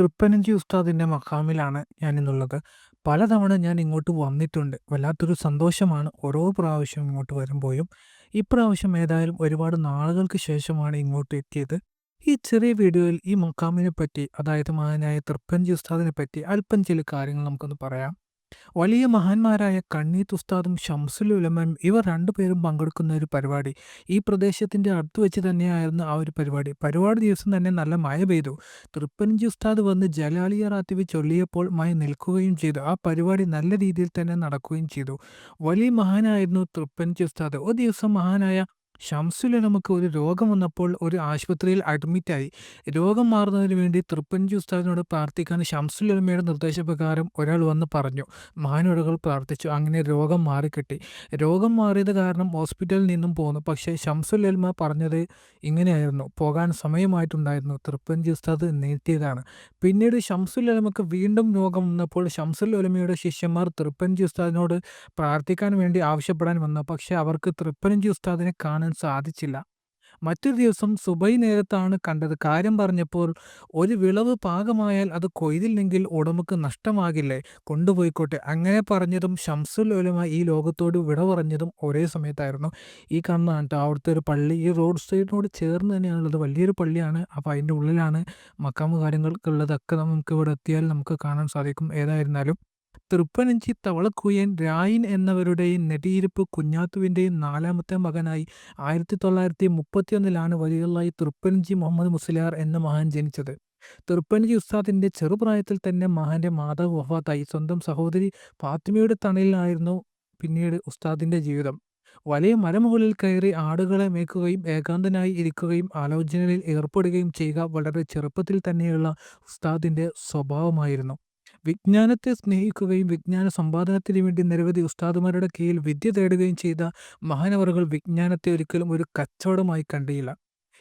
തൃപ്പനഞ്ചി ഉസ്താദിന്റെ മഖാമിലാണ് ഞാനിന്നുള്ളത്. പലതവണ ഞാൻ ഇങ്ങോട്ട് വന്നിട്ടുണ്ട്. വല്ലാത്തൊരു സന്തോഷമാണ് ഓരോ പ്രാവശ്യം ഇങ്ങോട്ട് വരുമ്പോഴും. ഇപ്രാവശ്യം ഏതായാലും ഒരുപാട് നാളുകൾക്ക് ശേഷമാണ് ഇങ്ങോട്ട് എത്തിയത്. ഈ ചെറിയ വീഡിയോയിൽ ഈ മക്കാമിനെ പറ്റി അതായത് മഹാനായ തൃപ്പൻജി ഉസ്താദിനെ പറ്റി അല്പം ചില കാര്യങ്ങൾ നമുക്കൊന്ന് പറയാം. വലിയ മഹാന്മാരായ കണ്ണീത്ത് ഉസ്താദും ഷംസുൽ ഉലമയും ഇവർ രണ്ടുപേരും പങ്കെടുക്കുന്ന ഒരു പരിപാടി. ഈ പ്രദേശത്തിന്റെ അടുത്ത് വെച്ച് തന്നെയായിരുന്നു ആ ഒരു പരിപാടി. പരിപാടി ദിവസം തന്നെ നല്ല മഴ പെയ്തു. തൃപ്പനഞ്ചി ഉസ്താദ് വന്ന് ജലാലിയ റാത്തിവി ചൊല്ലിയപ്പോൾ മഴ നിൽക്കുകയും ചെയ്തു. ആ പരിപാടി നല്ല രീതിയിൽ തന്നെ നടക്കുകയും ചെയ്തു. വലിയ മഹാനായിരുന്നു തൃപ്പനഞ്ചി ഉസ്താദ്. ഒരു ദിവസം മഹാനായ ഷംസുൽ നമുക്ക് ഒരു രോഗം വന്നപ്പോൾ ഒരു ആശുപത്രിയിൽ അഡ്മിറ്റായി. രോഗം മാറുന്നതിന് വേണ്ടി തൃപ്പഞ്ചി ഉസ്താദിനോട് പ്രാർത്ഥിക്കാൻ ഷംസുലമ്മയുടെ നിർദ്ദേശപ്രകാരം ഒരാൾ വന്ന് പറഞ്ഞു. മഹാനവറുകൾ പ്രാർത്ഥിച്ചു. അങ്ങനെ രോഗം മാറിക്കിട്ടി. രോഗം മാറിയത് കാരണം ഹോസ്പിറ്റലിൽ നിന്നും പോന്നു. പക്ഷേ ഷംസുലമ്മ പറഞ്ഞത് ഇങ്ങനെയായിരുന്നു. പോകാൻ സമയമായിട്ടുണ്ടായിരുന്നു. തൃപ്പഞ്ചി ഉസ്താദ് നീട്ടിയതാണ്. പിന്നീട് ഷംസുലമ്മക്ക് വീണ്ടും രോഗം വന്നപ്പോൾ ഷംസുലമ്മയുടെ ശിഷ്യന്മാർ തൃപ്പഞ്ചി ഉസ്താദിനോട് പ്രാർത്ഥിക്കാൻ വേണ്ടി ആവശ്യപ്പെടാൻ വന്നു. പക്ഷേ അവർക്ക് തൃപ്പഞ്ചി ഉസ്താദിനെ കാണാൻ സാധിച്ചില്ല. മറ്റൊരു ദിവസം സുബൈ നേരത്താണ് കണ്ടത്. കാര്യം പറഞ്ഞപ്പോൾ ഒരു വിളവ് പാകമായാൽ അത് കൊയ്തില്ലെങ്കിൽ ഉടമക്ക് നഷ്ടമാകില്ലേ? കൊണ്ടുപോയിക്കോട്ടെ. അങ്ങനെ പറഞ്ഞതും ഷംസുൽ ഒലമ ഈ ലോകത്തോട് വിട പറഞ്ഞതും ഒരേ സമയത്തായിരുന്നു. ഈ കാണുന്നതാണ് അവിടുത്തെ ഒരു പള്ളി. ഈ റോഡ് സൈഡിനോട് ചേർന്ന് തന്നെയാണുള്ളത്. വലിയൊരു പള്ളിയാണ്. അപ്പോൾ അതിന്റെ ഉള്ളിലാണ് മക്കാമ കാര്യങ്ങൾക്കുള്ളതൊക്കെ നമുക്ക് ഇവിടെ എത്തിയാൽ നമുക്ക് കാണാൻ സാധിക്കും. ഏതായിരുന്നാലും തൃപ്പനഞ്ചി തവളക്കുയൻ രായിൻ എന്നവരുടെയും നെടിയിരുപ്പ് കുഞ്ഞാത്തുവിന്റെയും നാലാമത്തെ മകനായി ആയിരത്തി തൊള്ളായിരത്തി മുപ്പത്തിയൊന്നിലാണ് വലിയുള്ളായി തൃപ്പനഞ്ചി മുഹമ്മദ് മുസ്ലിയാർ എന്ന മഹാൻ ജനിച്ചത്. തൃപ്പനഞ്ചി ഉസ്താദിന്റെ ചെറുപ്രായത്തിൽ തന്നെ മഹാന്റെ മാതാവ് വഫാത്തായി. സ്വന്തം സഹോദരി ഫാത്തിമയുടെ തണലിലായിരുന്നു പിന്നീട് ഉസ്താദിന്റെ ജീവിതം. വലിയ മരമുകളിൽ കയറി ആടുകളെ മേക്കുകയും ഏകാന്തനായി ഇരിക്കുകയും ആലോചനകളിൽ ഏർപ്പെടുകയും ചെയ്യുക വളരെ ചെറുപ്പത്തിൽ തന്നെയുള്ള ഉസ്താദിന്റെ സ്വഭാവമായിരുന്നു. വിജ്ഞാനത്തെ സ്നേഹിക്കുകയും വിജ്ഞാന സമ്പാദനത്തിന് വേണ്ടി നിരവധി ഉസ്താദുമാരുടെ കീഴിൽ വിദ്യ തേടുകയും ചെയ്ത മഹാനവറുകൾ വിജ്ഞാനത്തെ ഒരിക്കലും ഒരു കച്ചവടമായി കണ്ടില്ല.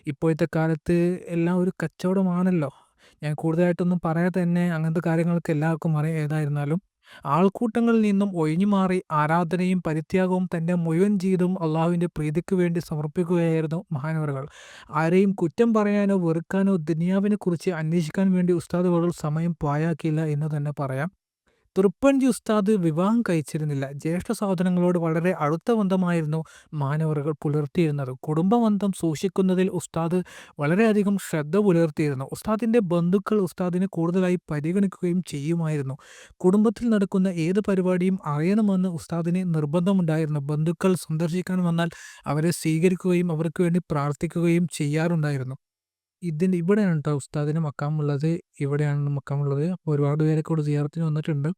ഇപ്പോഴത്തെ കാലത്ത് എല്ലാം ഒരു കച്ചവടമാണല്ലോ. ഞാൻ കൂടുതലായിട്ടൊന്നും പറയാതെ തന്നെ അങ്ങനത്തെ കാര്യങ്ങളൊക്കെ എല്ലാവർക്കും അറിയാം. ഏതായിരുന്നാലും ആൾക്കൂട്ടങ്ങളിൽ നിന്നും ഒഴിഞ്ഞുമാറി ആരാധനയും പരിത്യാഗവും തന്റെ മുഴുവൻ ജീവിതവും അള്ളാഹുവിന്റെ പ്രീതിക്ക് വേണ്ടി സമർപ്പിക്കുകയായിരുന്നു മഹാനവറുകൾ. ആരെയും കുറ്റം പറയാനോ വെറുക്കാനോ ദുനിയാവിനെക്കുറിച്ച് അന്വേഷിക്കാൻ വേണ്ടി ഉസ്താദുകൾ സമയം പാഴാക്കിയില്ല എന്ന് തന്നെ പറയാം. തൃപ്പനഞ്ചി ഉസ്താദ് വിവാഹം കഴിച്ചിരുന്നില്ല. ജ്യേഷ്ഠ സഹോദരങ്ങളോട് വളരെ അടുത്ത ബന്ധമായിരുന്നു മാനവറുകൾ പുലർത്തിയിരുന്നത്. കുടുംബബന്ധം സൂക്ഷിക്കുന്നതിൽ ഉസ്താദ് വളരെയധികം ശ്രദ്ധ പുലർത്തിയിരുന്നു. ഉസ്താദിന്റെ ബന്ധുക്കൾ ഉസ്താദിനെ കൂടുതലായി പരിഗണിക്കുകയും ചെയ്യുമായിരുന്നു. കുടുംബത്തിൽ നടക്കുന്ന ഏത് പരിപാടിയും അറിയണമെന്ന് ഉസ്താദിന് നിർബന്ധമുണ്ടായിരുന്നു. ബന്ധുക്കൾ സന്ദർശിക്കാൻ വന്നാൽ അവരെ സ്വീകരിക്കുകയും അവർക്ക് വേണ്ടി പ്രാർത്ഥിക്കുകയും ചെയ്യാറുണ്ടായിരുന്നു. ഇതിന് ഇവിടെയാണ് കേട്ടോ ഉസ്താദിന് മക്കാമുള്ളത് ഇവിടെയാണ് മക്കാമുള്ളത് അപ്പോൾ ഒരുപാട് പേരൊക്കെ ഇവിടെ സിയാറത്തിന് വന്നിട്ടുണ്ട്.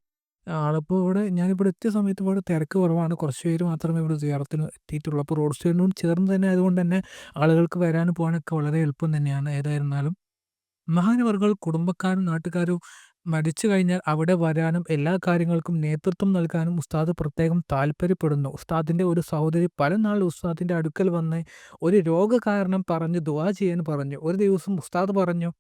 ആളിപ്പോൾ ഇവിടെ ഞാനിവിടെ എത്തിയ സമയത്ത് ഇവിടെ തിരക്ക് കുറവാണ്. കുറച്ച് പേര് മാത്രമേ ഇവിടെ സിയാറത്തിന് എത്തിയിട്ടുള്ളൂ. അപ്പോൾ റോഡ് സൈഡിനോട് ചേർന്ന് തന്നെ അതുകൊണ്ട് തന്നെ ആളുകൾക്ക് വരാനും പോകാനൊക്കെ വളരെ എളുപ്പം തന്നെയാണ്. ഏതായിരുന്നാലും മഹാനവർഗൾ കുടുംബക്കാരും നാട്ടുകാരും മരിച്ചു കഴിഞ്ഞാൽ അവിടെ വരാനും എല്ലാ കാര്യങ്ങൾക്കും നേതൃത്വം നൽകാനും ഉസ്താദ് പ്രത്യേകം താല്പര്യപ്പെടുന്നു. ഉസ്താദിന്റെ ഒരു സഹോദരി പല നാൾ ഉസ്താദിന്റെ അടുക്കൽ വന്ന് ഒരു രോഗകാരണം പറഞ്ഞ് ദുവാ ചെയ്യാൻ പറഞ്ഞു. ഒരു ദിവസം ഉസ്താദ് പറഞ്ഞു,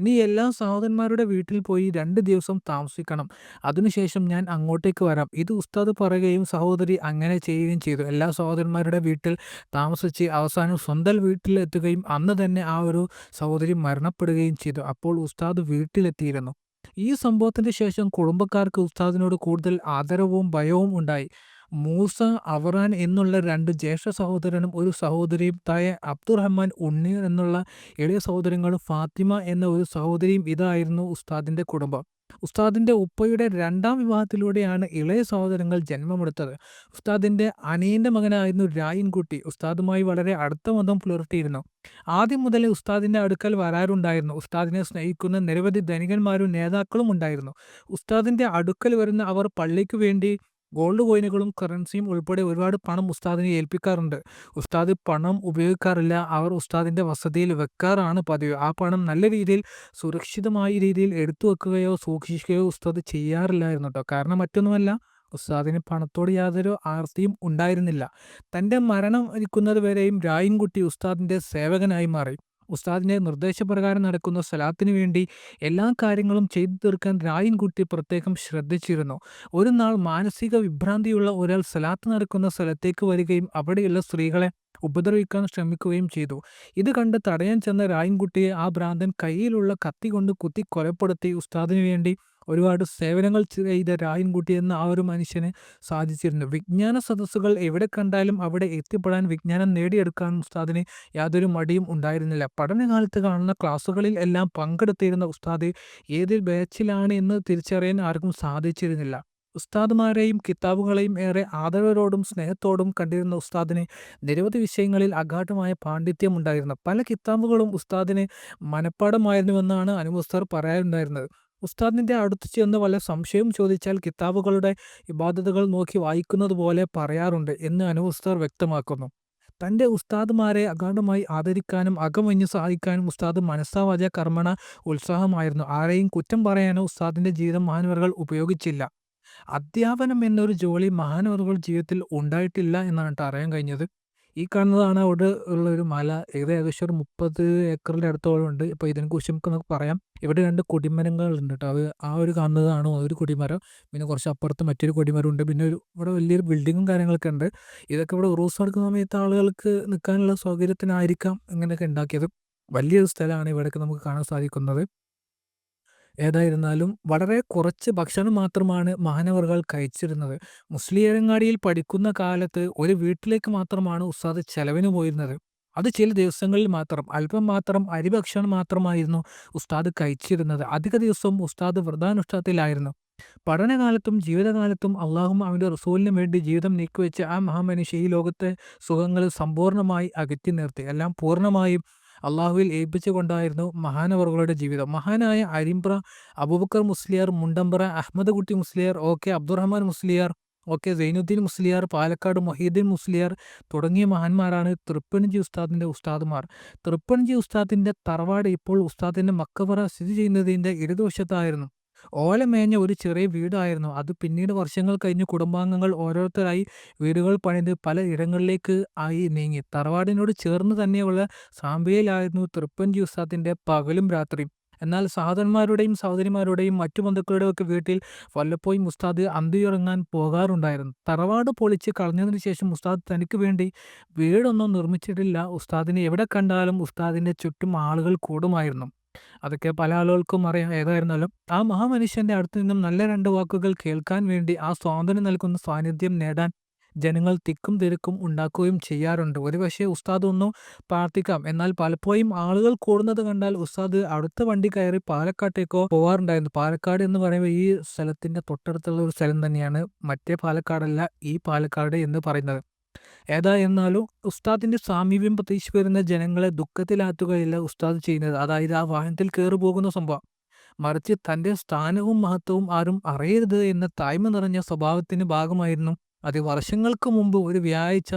"നീ എല്ലാ സഹോദരന്മാരുടെ വീട്ടിൽ പോയി രണ്ട് ദിവസം താമസിക്കണം. അതിനുശേഷം ഞാൻ അങ്ങോട്ടേക്ക് വരാം." ഇത് ഉസ്താദ് പറയുകയും സഹോദരി അങ്ങനെ ചെയ്യുകയും ചെയ്തു. എല്ലാ സഹോദരന്മാരുടെ വീട്ടിൽ താമസിച്ച് അവസാനം സ്വന്തം വീട്ടിലെത്തുകയും അന്ന് തന്നെ ആ ഒരു സഹോദരി മരണപ്പെടുകയും ചെയ്തു. അപ്പോൾ ഉസ്താദ് വീട്ടിലെത്തിയിരുന്നു. ഈ സംഭവത്തിന് ശേഷം കുടുംബക്കാർക്ക് ഉസ്താദിനോട് കൂടുതൽ ആദരവും ഭയവും ഉണ്ടായി. മൂസ, അവറാൻ എന്നുള്ള രണ്ട് ജ്യേഷ്ഠ സഹോദരനും ഒരു സഹോദരിയും തായ അബ്ദുറഹ്മാൻ, ഉണ്ണീർ എന്നുള്ള ഇളയ സഹോദരങ്ങളും ഫാത്തിമ എന്ന ഒരു സഹോദരിയും ഇതായിരുന്നു ഉസ്താദിന്റെ കുടുംബം. ഉസ്താദിന്റെ ഉപ്പയുടെ രണ്ടാം വിവാഹത്തിലൂടെയാണ് ഇളയ സഹോദരങ്ങൾ ജന്മമെടുത്തത്. ഉസ്താദിന്റെ അനിയന്റെ മകനായിരുന്നു രായിൻകുട്ടി. ഉസ്താദുമായി വളരെ അടുത്ത ബന്ധം പുലർത്തിയിരുന്നു. ആദ്യം മുതലേ ഉസ്താദിന്റെ അടുക്കൽ വരാറുണ്ടായിരുന്നു. ഉസ്താദിനെ സ്നേഹിക്കുന്ന നിരവധി ധനികന്മാരും നേതാക്കളും ഉണ്ടായിരുന്നു. ഉസ്താദിന്റെ അടുക്കൽ വരുന്ന അവർ പള്ളിക്ക് വേണ്ടി ഗോൾഡ് കോയിനുകളും കറൻസിയും ഉൾപ്പെടെ ഒരുപാട് പണം ഉസ്താദിനെ ഏൽപ്പിക്കാറുണ്ട്. ഉസ്താദ് പണം ഉപയോഗിക്കാറില്ല. അവർ ഉസ്താദിന്റെ വസതിയിൽ വെക്കാറാണ് പതിവ്. ആ പണം നല്ല രീതിയിൽ സുരക്ഷിതമായ രീതിയിൽ എടുത്തു വെക്കുകയോ സൂക്ഷിക്കുകയോ ഉസ്താദ് ചെയ്യാറില്ലായിരുന്നു കേട്ടോ കാരണം മറ്റൊന്നുമല്ല ഉസ്താദിന് പണത്തോട് യാതൊരു ആർത്തിയും ഉണ്ടായിരുന്നില്ല. തന്റെ മരണം ഇരിക്കുന്നത് വരെയും രായിൻകുട്ടി ഉസ്താദിന്റെ സേവകനായി മാറി. ഉസ്താദിന്റെ നിർദ്ദേശപ്രകാരം നടക്കുന്ന സലാത്തിന് വേണ്ടി എല്ലാ കാര്യങ്ങളും ചെയ്തു തീർക്കാൻ രായൻകുട്ടി പ്രത്യേകം ശ്രദ്ധിച്ചിരുന്നു. ഒരു നാൾ മാനസിക വിഭ്രാന്തിയുള്ള ഒരാൾ സലാത്ത് നടക്കുന്ന സ്ഥലത്തേക്ക് വരികയും അവിടെയുള്ള സ്ത്രീകളെ ഉപദ്രവിക്കാൻ ശ്രമിക്കുകയും ചെയ്തു. ഇത് കണ്ട് തടയാൻ ചെന്ന രായൻകുട്ടിയെ ആ ഭ്രാന്തൻ കയ്യിലുള്ള കത്തി കൊണ്ട് കുത്തി കൊലപ്പെടുത്തി. ഉസ്താദിന് വേണ്ടി ഒരുപാട് സേവനങ്ങൾ ചെയ്ത രായൻകുട്ടി എന്ന ആ ഒരു മനുഷ്യന് സാധിച്ചിരുന്നു. വിജ്ഞാന സദസ്സുകൾ എവിടെ കണ്ടാലും അവിടെ എത്തിപ്പെടാൻ വിജ്ഞാനം നേടിയെടുക്കാൻ ഉസ്താദിന് യാതൊരു മടിയും ഉണ്ടായിരുന്നില്ല. പഠനകാലത്ത് കാണുന്ന ക്ലാസ്സുകളിൽ എല്ലാം പങ്കെടുത്തിരുന്ന ഉസ്താദ് ഏത് ബാച്ചിലാണ് എന്ന് തിരിച്ചറിയാൻ ആർക്കും സാധിച്ചിരുന്നില്ല. ഉസ്താദുമാരെയും കിതാബുകളെയും ഏറെ ആദരവരോടും സ്നേഹത്തോടും കണ്ടിരുന്ന ഉസ്താദിന് നിരവധി വിഷയങ്ങളിൽ അഗാഠമായ പാണ്ഡിത്യം ഉണ്ടായിരുന്നു പല കിതാബുകളും ഉസ്താദിന് മനഃപ്പാടമായിരുന്നുവെന്നാണ് അനുഭവസ്ഥർ പറയാറുണ്ടായിരുന്നത്. ഉസ്താദിന്റെ അടുത്ത് ചെന്ന് വല്ല സംശയവും ചോദിച്ചാൽ കിതാബുകളുടെ ഇബാദത്തുകൾ നോക്കി വായിക്കുന്നത് പോലെ പറയാറുണ്ട് എന്ന് അനുഭവസ്ഥർ വ്യക്തമാക്കുന്നു. തന്റെ ഉസ്താദുമാരെ അഗാഢമായി ആദരിക്കാനും അകമഞ്ഞ് സഹായിക്കാനും ഉസ്താദ് മനസ്സാവാച കർമ്മണ ഉത്സാഹമായിരുന്നു. ആരെയും കുറ്റം പറയാനോ ഉസ്താദിന്റെ ജീവിതം മഹാനവറുകൾ ഉപയോഗിച്ചില്ല. അധ്യാപനം എന്നൊരു ജോലി മഹാനവറുകൾ ജീവിതത്തിൽ ഉണ്ടായിട്ടില്ല എന്നാണ് അറിയാൻ കഴിഞ്ഞത്. ഈ കാണുന്നതാണ് അവിടെ ഉള്ള ഒരു മല. ഏകദേശം ഒരു മുപ്പത് ഏക്കറിന്റെ അടുത്തോളം ഉണ്ട്. അപ്പോൾ ഇതിനെക്കുറിച്ച് നമുക്ക് നമുക്ക് പറയാം. ഇവിടെ രണ്ട് കൊടിമരങ്ങൾ ഉണ്ട് കേട്ടോ അത് ആ ഒരു കാണുന്നതാണ് ഒരു കൊടിമരം. പിന്നെ കുറച്ച് അപ്പുറത്ത് മറ്റൊരു കൊടിമരം ഉണ്ട് പിന്നെ ഒരു ഇവിടെ വലിയൊരു ബിൽഡിങ്ങും കാര്യങ്ങളൊക്കെ ഉണ്ട്. ഇതൊക്കെ ഇവിടെ ഉറൂസ് നടക്കുന്ന സമയത്ത് ആളുകൾക്ക് നിൽക്കാനുള്ള സൗകര്യത്തിനായിരിക്കാം ഇങ്ങനെയൊക്കെ ഉണ്ടാക്കിയത്. വലിയൊരു സ്ഥലമാണ് ഇവിടെയൊക്കെ നമുക്ക് കാണാൻ സാധിക്കുന്നത്. ഏതായിരുന്നാലും വളരെ കുറച്ച് ഭക്ഷണം മാത്രമാണ് മഹാനവറുകൾ കഴിച്ചിരുന്നത്. മുസ്ലിയാരങ്ങാടിയിൽ പഠിക്കുന്ന കാലത്ത് ഒരു വീട്ടിലേക്ക് മാത്രമാണ് ഉസ്താദ് ചെലവിന് പോയിരുന്നത്. അത് ചില ദിവസങ്ങളിൽ മാത്രം. അല്പം മാത്രം അരി ഭക്ഷണം മാത്രമായിരുന്നു ഉസ്താദ് കഴിച്ചിരുന്നത്. അധിക ദിവസവും ഉസ്താദ് വ്രതാനുഷ്ഠാനത്തിലായിരുന്നു. പഠനകാലത്തും ജീവിതകാലത്തും അള്ളാഹും അവന്റെ റസൂലിനും വേണ്ടി ജീവിതം നീക്കിവെച്ച ആ മഹാമനുഷ്യ ഈ ലോകത്തെ സുഖങ്ങൾ സമ്പൂർണമായി അകറ്റി നിർത്തി. എല്ലാം പൂർണമായും അല്ലാഹുവിൽ ഏൽപ്പിച്ചുകൊണ്ടായിരുന്നു മഹാനവറുകളുടെ ജീവിതം. മഹാനായ Arimpra Abubakar Musliyar, Mundambra Ahmed Kutty Musliyar, O. K. Abdurahman Musliyar, O. K. Zainuddin Musliyar, Palakkad Mohiuddin Musliyar തുടങ്ങിയ മഹാന്മാരാണ് തൃപ്പണിജി ഉസ്താദിന്റെ ഉസ്താദുമാർ. തൃപ്പണിജി ഉസ്താദിന്റെ തറവാട് ഇപ്പോൾ ഉസ്താദിന്റെ മക്കവറ സ്ഥിതി ചെയ്യുന്നതിന്റെ ഇടതുവശത്തായിരുന്നു. ഓല മേഞ്ഞ ഒരു ചെറിയ വീടായിരുന്നു അത്. പിന്നീട് വർഷങ്ങൾ കഴിഞ്ഞ് കുടുംബാംഗങ്ങൾ ഓരോരുത്തരായി വീടുകൾ പണിത് പല ഇടങ്ങളിലേക്ക് ആയി നീങ്ങി. തറവാടിനോട് ചേർന്ന് തന്നെയുള്ള സാമ്പയിലായിരുന്നു തൃപ്പൻ ജ്യൂസാത്തിന്റെ പകലും രാത്രിയും. എന്നാൽ സഹോദരന്മാരുടെയും സഹോദരിമാരുടെയും മറ്റു ബന്ധുക്കളുടെയും ഒക്കെ വീട്ടിൽ വല്ലപ്പോഴും ഉസ്താദ് അന്തിയുറങ്ങാൻ പോകാറുണ്ടായിരുന്നു. തറവാട് പൊളിച്ച് കളഞ്ഞതിന് ശേഷം ഉസ്താദ് തനിക്ക് വേണ്ടി വീടൊന്നും നിർമ്മിച്ചിട്ടില്ല. ഉസ്താദിനെ എവിടെ കണ്ടാലും ഉസ്താദിന്റെ ചുറ്റും ആളുകൾ കൂടുമായിരുന്നു. അതൊക്കെ പല ആളുകൾക്കും അറിയാം. ഏതായിരുന്നാലും ആ മഹാമനുഷ്യന്റെ അടുത്ത് നിന്നും നല്ല രണ്ട് വാക്കുകൾ കേൾക്കാൻ വേണ്ടി ആ സ്വാതന്ത്ര്യം നൽകുന്ന സാന്നിധ്യം നേടാൻ ജനങ്ങൾ തിക്കും തിരക്കും ഉണ്ടാക്കുകയും ചെയ്യാറുണ്ട്. ഒരുപക്ഷെ ഉസ്താദ് ഒന്ന് പ്രാർത്ഥിക്കാം. എന്നാൽ പലപ്പോഴും ആളുകൾ കൂടുന്നത് കണ്ടാൽ ഉസ്താദ് അടുത്ത വണ്ടി കയറി പാലക്കാട്ടേക്കോ പോവാറുണ്ടായിരുന്നു. പാലക്കാട് എന്ന് പറയുമ്പോൾ ഈ സ്ഥലത്തിന്റെ തൊട്ടടുത്തുള്ള ഒരു സ്ഥലം തന്നെയാണ്. മറ്റേ പാലക്കാടല്ല ഈ പാലക്കാട് എന്ന് പറയുന്നത്. ഏതായിരുന്നാലും ഉസ്താദിന്റെ സാമീപ്യം പ്രതീക്ഷിച്ച് വരുന്ന ജനങ്ങളെ ദുഃഖത്തിലാത്തുകയല്ല ഉസ്താദ് ചെയ്യുന്നത്. അതായത് ആ വാഹനത്തിൽ കയറി പോകുന്ന സംഭവം. മറിച്ച് തന്റെ സ്ഥാനവും മഹത്വവും ആരും അറിയരുത് എന്ന തായ്മ നിറഞ്ഞ സ്വഭാവത്തിന്റെ ഭാഗമായിരുന്നു അത്. വർഷങ്ങൾക്ക് മുമ്പ് ഒരു വ്യാഴാഴ്ച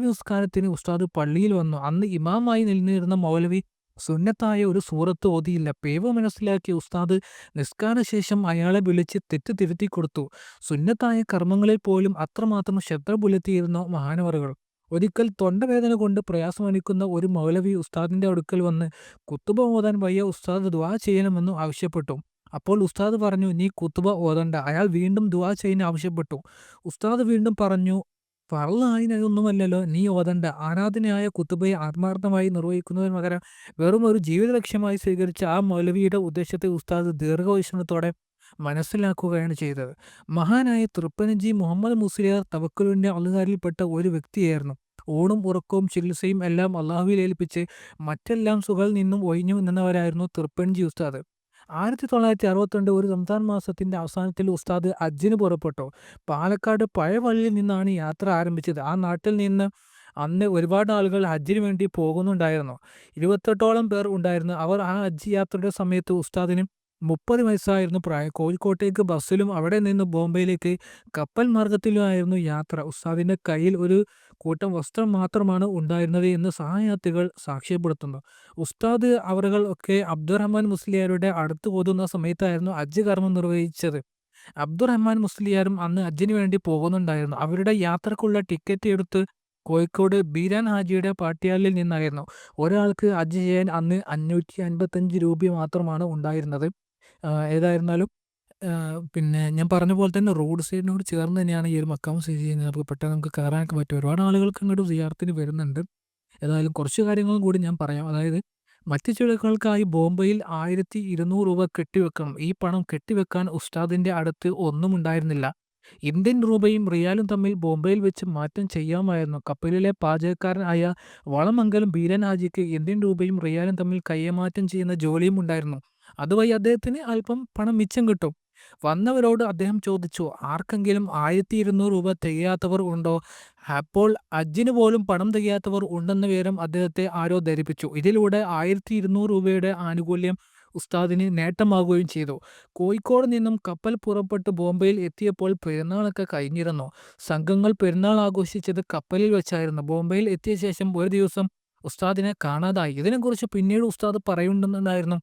നിസ്കാരത്തിന് ഉസ്താദ് പള്ളിയിൽ വന്നു. അന്ന് ഇമാമായി നിന്നിരുന്ന മൗലവി സുന്നത്തായ ഒരു സൂറത്ത് ഓതിയില്ല. പേവ് മനസ്സിലാക്കിയ ഉസ്താദ് നിസ്കാരശേഷം അയാളെ വിളിച്ച് തെറ്റ് തിരുത്തിക്കൊടുത്തു. സുന്നത്തായ കർമ്മങ്ങളിൽ പോലും അത്രമാത്രം ശ്രദ്ധ പുലർത്തിയിരുന്ന മഹാനവറുകൾ. ഒരിക്കൽ തൊണ്ടവേദന കൊണ്ട് പ്രയാസമനുഭവിക്കുന്ന ഒരു മൗലവി ഉസ്താദിന്റെ അടുക്കൽ വന്ന് കുത്തുബ ഓതാൻ വയ്യ ഉസ്താദ് ദ്വാ ചെയ്യണമെന്ന് ആവശ്യപ്പെട്ടു. അപ്പോൾ ഉസ്താദ് പറഞ്ഞു "നീ കുത്തുബ ഓതണ്ട". അയാൾ വീണ്ടും ദുആ ചെയ്യാൻ ആവശ്യപ്പെട്ടു. ഉസ്താദ് വീണ്ടും പറഞ്ഞു "ഫർൾ നീ ഓതണ്ട". ആരാധനയായ കുത്തുബയെ ആത്മാർത്ഥമായി നിർവഹിക്കുന്നതിന് പകരം വെറും ഒരു ജീവിത ലക്ഷ്യമായി സ്വീകരിച്ച ആ മൗലവിയുടെ ഉദ്ദേശത്തെ ഉസ്താദ് ദീർഘവീക്ഷണത്തോടെ മനസ്സിലാക്കുകയാണ് ചെയ്തത്. മഹാനായ തൃപ്പനജി മുഹമ്മദ് മുസ്ലിയാർ തവക്കലുവിന്റെ അളുകാരിൽപ്പെട്ട ഒരു വ്യക്തിയായിരുന്നു. ഊണും ഉറക്കവും ചികിത്സയും എല്ലാം അള്ളാഹുവിൽ ഏൽപ്പിച്ച് മറ്റെല്ലാം സുഖങ്ങളിൽ നിന്നും ഒഴിഞ്ഞു നിന്നവരായിരുന്നു തൃപ്പൻജി ഉസ്താദ്. 1962 ഒരു റംസാൻ മാസത്തിന്റെ അവസാനത്തിൽ ഉസ്താദ് അജിന് പുറപ്പെട്ടു. പാലക്കാട് പഴയ വഴിയിൽ നിന്നാണ് യാത്ര ആരംഭിച്ചത്. ആ നാട്ടിൽ നിന്ന് അന്ന് ഒരുപാട് ആളുകൾ ഹജ്ജിന് വേണ്ടി പോകുന്നുണ്ടായിരുന്നു. 28ഓളം പേർ ഉണ്ടായിരുന്നു. അവർ ആ ഹജ്ജ് യാത്രയുടെ സമയത്ത് ഉസ്താദിന് 30 വയസ്സായിരുന്നു പ്രായം. കോഴിക്കോട്ടേക്ക് ബസ്സിലും അവിടെ നിന്ന് ബോംബെയിലേക്ക് കപ്പൽ മാർഗത്തിലുമായിരുന്നു യാത്ര. ഉസ്താദിന്റെ കയ്യിൽ ഒരു കൂട്ടം വസ്ത്രം മാത്രമാണ് ഉണ്ടായിരുന്നത് എന്ന് സഹയാത്രികൾ സാക്ഷ്യപ്പെടുത്തുന്നു. ഉസ്താദ് അവറുകൾ ഒക്കെ അബ്ദുറഹ്മാൻ മുസ്ലിയാരുടെ അടുത്ത് പോകുന്ന സമയത്തായിരുന്നു ഹജ്ജ് കർമ്മം നിർവഹിച്ചത്. അബ്ദുറഹ്മാൻ മുസ്ലിയാരും അന്ന് അജ്ജിന് വേണ്ടി പോകുന്നുണ്ടായിരുന്നു. അവരുടെ യാത്രക്കുള്ള ടിക്കറ്റ് എടുത്ത് കോഴിക്കോട് ബീരാൻ ഹാജിയുടെ പാട്ടിയാലിൽ നിന്നായിരുന്നു. ഒരാൾക്ക് ഹജ്ജ് ചെയ്യാൻ അന്ന് 555 രൂപ മാത്രമാണ് ഉണ്ടായിരുന്നത്. ഏതായിരുന്നാലും പിന്നെ ഞാൻ പറഞ്ഞ പോലെ തന്നെ റോഡ് സൈഡിനോട് ചേർന്ന് തന്നെയാണ് ഈ ഒരു മക്കാമ് സ്ഥിതി ചെയ്യുന്നത്. നമുക്ക് പെട്ടെന്ന് നമുക്ക് കയറാനൊക്കെ പറ്റും. ഒരുപാട് ആളുകൾക്ക് ഇങ്ങോട്ട് സിയാർത്തിന് വരുന്നുണ്ട്. ഏതായാലും കുറച്ച് കാര്യങ്ങളും കൂടി ഞാൻ പറയാം. അതായത് മറ്റ് ചിലകൾക്കായി ബോംബെയിൽ ആയിരത്തി ഇരുന്നൂറ് രൂപ കെട്ടിവെക്കണം. ഈ പണം കെട്ടിവെക്കാൻ ഉസ്താദിന്റെ അടുത്ത് ഒന്നും ഉണ്ടായിരുന്നില്ല. ഇന്ത്യൻ രൂപയും റിയാലും തമ്മിൽ ബോംബെയിൽ വെച്ച് മാറ്റം ചെയ്യാമായിരുന്നു. കപ്പലിലെ പാചകക്കാരനായ വളമംഗലം ബീരൻ ഹാജിക്ക് ഇന്ത്യൻ രൂപയും റിയാലും തമ്മിൽ കൈമാറ്റം ചെയ്യുന്ന ജോലിയും ഉണ്ടായിരുന്നു. അതുവഴി അദ്ദേഹത്തിന് അല്പം പണം മിച്ചം കിട്ടും. വന്നവരോട് അദ്ദേഹം ചോദിച്ചു, ആർക്കെങ്കിലും ആയിരത്തി ഇരുന്നൂറ് രൂപ തികയാത്തവർ ഉണ്ടോ? അപ്പോൾ അജിന് പോലും പണം തികയാത്തവർ ഉണ്ടെന്ന വിവരം അദ്ദേഹത്തെ ആരോ ധരിപ്പിച്ചു. ഇതിലൂടെ ആയിരത്തി ഇരുന്നൂറ് രൂപയുടെ ആനുകൂല്യം ഉസ്താദിന് നേട്ടമാകുകയും ചെയ്തു. കോഴിക്കോട് നിന്നും കപ്പൽ പുറപ്പെട്ട് ബോംബെയിൽ എത്തിയപ്പോൾ പെരുന്നാളൊക്കെ കഴിഞ്ഞിരുന്നു. സംഘങ്ങൾ പെരുന്നാൾ ആഘോഷിച്ചത് കപ്പലിൽ വെച്ചായിരുന്നു. ബോംബെയിൽ എത്തിയ ശേഷം ഒരു ദിവസം ഉസ്താദിനെ കാണാതായി. ഇതിനെക്കുറിച്ച് പിന്നീട് ഉസ്താദ് പറയുന്നുണ്ടെന്നുണ്ടായിരുന്നു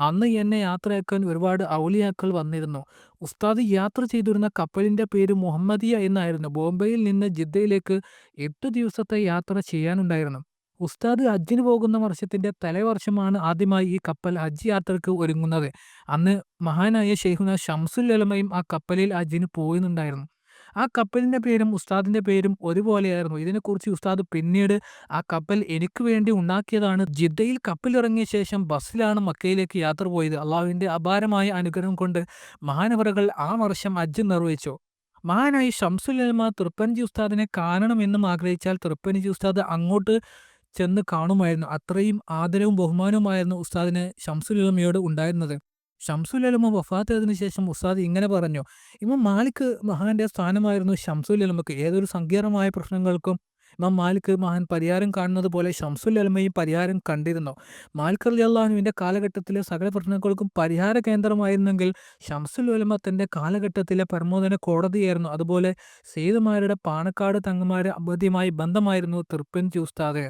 അന്ന് എന്നെ യാത്രയാക്കാൻ ഒരുപാട് ഔലിയാക്കൾ വന്നിരുന്നു. ഉസ്താദ് യാത്ര ചെയ്തിരുന്ന കപ്പലിന്റെ പേര് മുഹമ്മദിയ എന്നായിരുന്നു. ബോംബെയിൽ നിന്ന് ജിദ്ദയിലേക്ക് എട്ട് ദിവസത്തെ യാത്ര ചെയ്യാനുണ്ടായിരുന്നു. ഉസ്താദ് ഹജ്ജിന് പോകുന്ന വർഷത്തിന്റെ തലേവർഷമാണ് ആദ്യമായി ഈ കപ്പൽ ഹജ്ജ് യാത്രയ്ക്ക് ഒരുങ്ങുന്നത്. അന്ന് മഹാനായ ഷെയ്ഖുന ഷംസുൽ അലമയും ആ കപ്പലിൽ ഹജ്ജിന് പോയുന്നുണ്ടായിരുന്നു. ആ കപ്പലിന്റെ പേരും ഉസ്താദിന്റെ പേരും ഒരുപോലെയായിരുന്നു. ഇതിനെക്കുറിച്ച് ഉസ്താദ് പിന്നീട് ആ കപ്പൽ എനിക്ക് വേണ്ടി ഉണ്ടാക്കിയതാണ്. ജിദ്ദയിൽ കപ്പലിറങ്ങിയ ശേഷം ബസ്സിലാണ് മക്കയിലേക്ക് യാത്ര പോയത്. അള്ളാഹുവിന്റെ അപാരമായ അനുഗ്രഹം കൊണ്ട് മഹാനവറകൾ ആ വർഷം അജ്ജ് നിർവഹിച്ചു. മഹാനായി ഷംസുൽ ഉലമ തൃപ്പൻജി ഉസ്താദിനെ കാണണമെന്നും ആഗ്രഹിച്ചാൽ തൃപ്പൻജി ഉസ്താദ് അങ്ങോട്ട് ചെന്ന് കാണുമായിരുന്നു. അത്രയും ആദരവും ബഹുമാനവുമായിരുന്നു ഉസ്താദിന് ഷംസുൽ ഉലമയോട് ഉണ്ടായിരുന്നത്. ഷംസുൽ ഉലമ വഫാത്തായതിനു ശേഷം ഉസ്താദ് ഇങ്ങനെ പറഞ്ഞു. ഇമാം മാലിക് മഹാന്റെ സ്ഥാനമായിരുന്നു ഷംസുൽ ഉലമക്ക്. ഏതൊരു സങ്കീർണമായ പ്രശ്നങ്ങൾക്കും ഇമാം മാലിക് മഹാൻ പരിഹാരം കാണുന്നത് പോലെ ഷംസുൽ ഉലമയും പരിഹാരം കണ്ടിരുന്നു. മാലിക് അള്ളാഹുവിന്റെ കാലഘട്ടത്തിലെ സകല പ്രശ്നങ്ങൾക്കും പരിഹാര കേന്ദ്രമായിരുന്നെങ്കിൽ ഷംസുൽ അലമ തന്റെ കാലഘട്ടത്തിലെ പരമോന്നത കോടതിയായിരുന്നു. അതുപോലെ സെയ്ദുമാരുടെ പാണക്കാട് തങ്ങന്മാരെ അബദ്ധ്യമായി ബന്ധമായിരുന്നു തൃപ്പൻചി ഉസ്താദ്.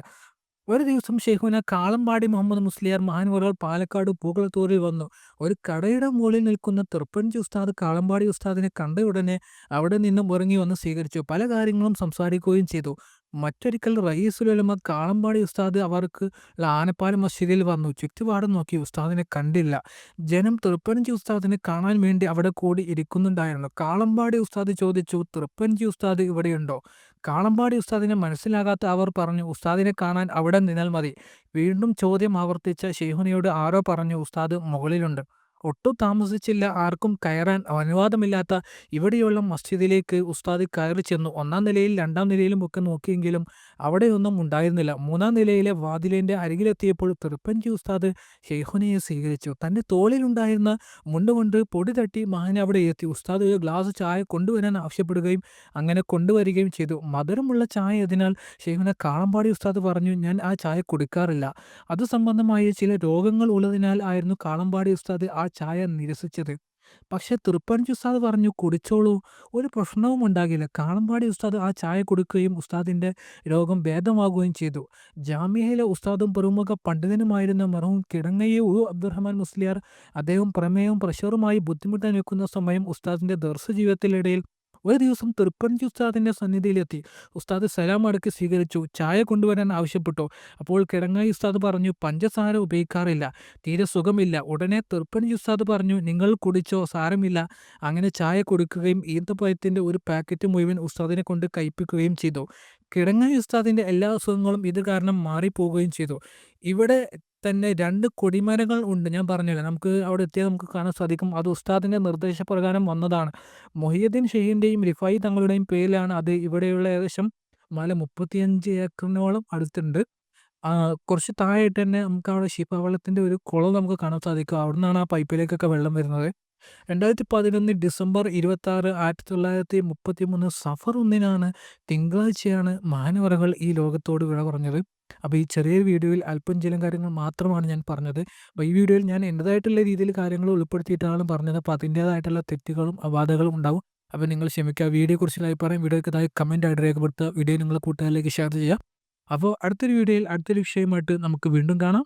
ഒരു ദിവസം ഷെയ്ഖുന കാളമ്പാടി മുഹമ്മദ് മുസ്ലിയാർ മഹാനവറുകൾ പാലക്കാട് പൂക്കളത്തൂരിൽ വന്നു. ഒരു കടയുടെ മുകളിൽ നിൽക്കുന്ന തൃപ്പഞ്ചി ഉസ്താദ് കാളമ്പാടി ഉസ്താദിനെ കണ്ട ഉടനെ അവിടെ നിന്നും ഇറങ്ങി വന്ന് സ്വീകരിച്ചു. പല കാര്യങ്ങളും സംസാരിക്കുകയും ചെയ്തു. മറ്റൊരിക്കൽ റയീസുലമ കാളമ്പാടി ഉസ്താദ് അവർക്ക് ആനപ്പാലം മസ്ജിദിൽ വന്നു. ചുറ്റുപാടും നോക്കി. ഉസ്താദിനെ കണ്ടില്ല. ജനം തൃപ്പഞ്ചി ഉസ്താദിനെ കാണാൻ വേണ്ടി അവിടെ കൂടി ഇരിക്കുന്നുണ്ടായിരുന്നു. കാളമ്പാടി ഉസ്താദ് ചോദിച്ചു, തൃപ്പഞ്ചി ഉസ്താദ് ഇവിടെയുണ്ടോ? കാളമ്പാടി ഉസ്താദിനെ മനസ്സിലാകാത്ത അവർ പറഞ്ഞു, ഉസ്താദിനെ കാണാൻ അവിടെ നിന്നാൽ മതി. വീണ്ടും ചോദ്യം ആവർത്തിച്ച ഷെയ്ഹുനയോട് ആരോ പറഞ്ഞു, ഉസ്താദ് മുകളിലുണ്ട്. ഒട്ടും താമസിച്ചില്ല. ആർക്കും കയറാൻ അനുവാദമില്ലാത്ത ഇവിടെയുള്ള മസ്ജിദിലേക്ക് ഉസ്താദ് കയറി ചെന്നു. ഒന്നാം നിലയിൽ രണ്ടാം നിലയിലും ഒക്കെ നോക്കിയെങ്കിലും അവിടെയൊന്നും ഉണ്ടായിരുന്നില്ല. മൂന്നാം നിലയിലെ വാതിലിന്റെ അരികിലെത്തിയപ്പോൾ തൃപ്പഞ്ചി ഉസ്താദ് ഷെയ്ഹുനയെ സ്വീകരിച്ചു. തന്റെ തോളിലുണ്ടായിരുന്ന മുണ്ടുകൊണ്ട് പൊടി തട്ടി മഹാൻ അവിടെ എത്തി. ഉസ്താദ് ഒരു ഗ്ലാസ് ചായ കൊണ്ടുവരാൻ ആവശ്യപ്പെടുകയും അങ്ങനെ കൊണ്ടുവരികയും ചെയ്തു. മധുരമുള്ള ചായ അതിനാൽ ഷെയ്ഹുന കാളമ്പാടി ഉസ്താദ് പറഞ്ഞു, ഞാൻ ആ ചായ കുടിക്കാറില്ല. അത് സംബന്ധമായ ചില രോഗങ്ങൾ ഉള്ളതിനാൽ ആയിരുന്നു കാളമ്പാടി ഉസ്താദ് ആ ചായ നിരസിച്ചത്. പക്ഷെ തൃപ്പഞ്ചി ഉസ്താദ് പറഞ്ഞു, കുടിച്ചോളൂ. ഒരു പ്രശ്നവും ഉണ്ടാകില്ല. കാണമ്പാടി ഉസ്താദ് ആ ചായ കൊടുക്കുകയും ഉസ്താദിന്റെ രോഗം ഭേദമാകുകയും ചെയ്തു. ജാമ്യയിലെ ഉസ്താദും പ്രമുഖ പണ്ഡിതനുമായിരുന്ന മറവും കിടങ്ങയെ ഉ അബ്ദുറഹ്മാൻ മുസ്ലിയാർ അദ്ദേഹം പ്രമേയവും പ്രഷറുമായി ബുദ്ധിമുട്ടാൻ വെക്കുന്ന സമയം ഉസ്താദിന്റെ ദർശ ജീവിതത്തിനിടയിൽ ഒരു ദിവസം തൃപ്പഞ്ചി ഉസ്താദിന്റെ സന്നിധിയിലെത്തി. ഉസ്താദ് സലാം അടക്കി സ്വീകരിച്ചു. ചായ കൊണ്ടുവരാൻ ആവശ്യപ്പെട്ടു. അപ്പോൾ കിടങ്ങായി ഉസ്താദ് പറഞ്ഞു, പഞ്ചസാര ഉപയോഗിക്കാറില്ല. തീരെ സുഖമില്ല. ഉടനെ തൃപ്പഞ്ചി ഉസ്താദ് പറഞ്ഞു, നിങ്ങൾ കുടിച്ചോ സാരമില്ല. അങ്ങനെ ചായ കൊടുക്കുകയും ഈന്തപ്പഴത്തിന്റെ ഒരു പാക്കറ്റ് മുഴുവൻ ഉസ്താദിനെ കൊണ്ട് കഴിപ്പിക്കുകയും ചെയ്തു. കിടങ്ങായി ഉസ്താദിന്റെ എല്ലാ അസുഖങ്ങളും ഇത് കാരണം മാറിപ്പോവുകയും ചെയ്തു. ഇവിടെ തന്നെ രണ്ട് കൊടിമരങ്ങൾ ഉണ്ട്. ഞാൻ പറഞ്ഞില്ല നമുക്ക് അവിടെ എത്തിയാൽ നമുക്ക് കാണാൻ സാധിക്കും. അത് ഉസ്താദിന്റെ നിർദ്ദേശപ്രകാരം വന്നതാണ്. മൊഹിയുദ്ദീൻ ഷെയ്ഖിന്റെയും റിഫായി തങ്ങളുടെയും പേരിലാണ് അത്. ഇവിടെയുള്ള ഏകദേശം മല മുപ്പത്തിയഞ്ച് ഏക്കറിനോളം അടുത്തുണ്ട്. കുറച്ച് താഴെയായിട്ട് തന്നെ നമുക്ക് അവിടെ ശിഫ വെള്ളത്തിന്റെ ഒരു കുളം നമുക്ക് കാണാൻ സാധിക്കും. അവിടുന്നാണ് ആ പൈപ്പിലേക്കൊക്കെ വെള്ളം വരുന്നത്. 2011 ഡിസംബർ 26, 1933 സഫർ ഒന്നിനാണ് തിങ്കളാഴ്ചയാണ് മാനവറകൾ ഈ ലോകത്തോട് വിട പറഞ്ഞത്. അപ്പോൾ ഈ ചെറിയൊരു വീഡിയോയിൽ അല്പം ചില കാര്യങ്ങൾ മാത്രമാണ് ഞാൻ പറഞ്ഞത്. അപ്പോൾ ഈ വീഡിയോയിൽ ഞാൻ എന്റെതായിട്ടുള്ള രീതിയിൽ കാര്യങ്ങൾ ഉൾപ്പെടുത്തിയിട്ടാണ് പറഞ്ഞത്. അപ്പോൾ അതിന്റേതായിട്ടുള്ള തെറ്റുകളും അപാധകളും ഉണ്ടാവും. അപ്പോൾ നിങ്ങൾ ക്ഷമിക്കുക. വീഡിയോയെക്കുറിച്ചുള്ള അഭിപ്രായം വീഡിയോയ്ക്ക് താഴെ കമന്റ് ആയിട്ട് രേഖപ്പെടുത്തുക. വീഡിയോ നിങ്ങളുടെ കൂട്ടുകാരിലേക്ക് ഷെയർ ചെയ്യുക. അപ്പോൾ അടുത്തൊരു വീഡിയോയിൽ അടുത്തൊരു വിഷയമായിട്ട് നമുക്ക് വീണ്ടും കാണാം.